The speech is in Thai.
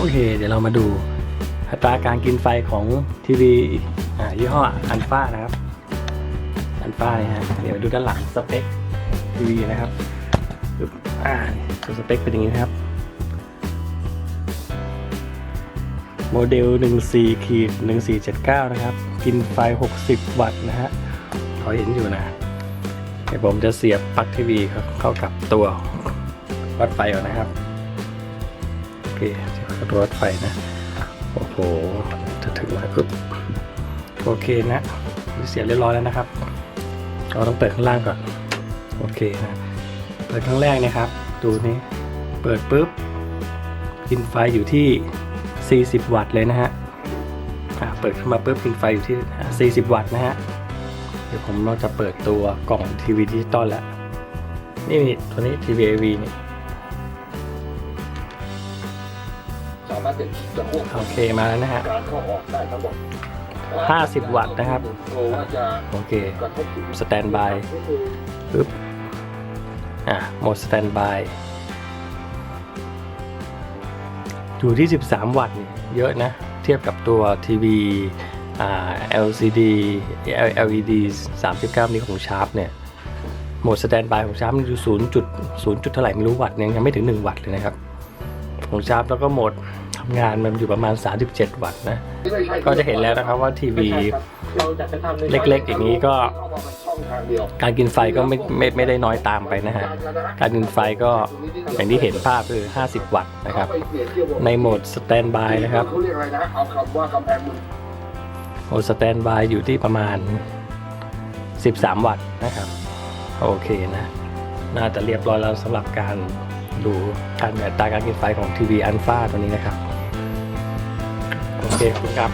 โอเค เดี๋ยวเรามาดูอัตราการกินไฟของทีวียี่ห้ออันฟ้านะครับ อันฟ้าเนี่ยฮะเดี๋ยวดูด้านหลังสเปคทีวีนะครับอ่านี่สเปคเป็นอย่างนี้นครับ โมเดล 14ขีด1479 นะครับ กินไฟ 60 วัตต์นะฮะเขาเห็นอยู่นะเดี๋ยวผมจะเสียบปลั๊กทีวีเข้ากับตัววัดไฟก่อนนะครับ เคเคตัววัดไฟนะ โอ้โห จะถึงแล้วปึ๊บโอเคนะเสียเรียบร้อยแล้วนะครับ เราต้องเปิดข้างล่างก่อน โอเคนะ เปิดครั้งแรกนะครับ ดูนี้ เปิดปุ๊บ กินไฟอยู่ที่ 40 วัตต์เลยนะฮะเปิดขึ้นมาปุ๊บกินไฟอยู่ที่ 40 วัตต์นะฮะ เดี๋ยวผมเราจะเปิดตัวกล่องทีวีดิจิตอลแล้ว นี่นี่ตัวนี้ทีวีเอวีนี่ สามารถจะจะควบคุโอมเคมาแล้วนะฮะการเข้าออกได้ทั้งหมด50 วัตต์นะครับกลัวว่าจะโอเค กระทบถึงสแตนบายปึ๊บอะโหมดสแตนบายอยู่ที่ 13 วัตต์นี่เยอะนะ เทียบกับตัวทีวีอ่า LCD LED 39 นิ้วของชาร์ปเนี่ย โหมดสแตนบายของชาร์ปมันอยู่0จุด0จุดเท่าไหร่ไม่รู้วัตต์เนี่ยยังไม่ถึง 1 วัตต์เลยนะครับ ของชาร์ปแล้วก็โหมดทำงานมันอยู่ประมาณ 37 วัตต์นะ ก็จะเห็นแล้วนะครับว่าทีวีเล็กๆ อย่างนี้ก็ การกินไฟก็ไม่ไม่ไม่ได้น้อยตามไปนะฮะ การกินไฟก็อย่างที่เห็นภาพคือ 50 วัตต์นะครับ ในโหมดสแตนบายนะครับเขาเรียกอะไรนะเอาคำว่ากำแพงมึงโหมดสแตนบายอยู่ที่ประมาณ 13 วัตต์นะครับ โอเคนะ น่าจะเรียบร้อยแล้วสำหรับการ ดูการอัตราการกินไฟของทีวีอันฟ้าตัวนี้นะครับ โอเคขอบคุณครับ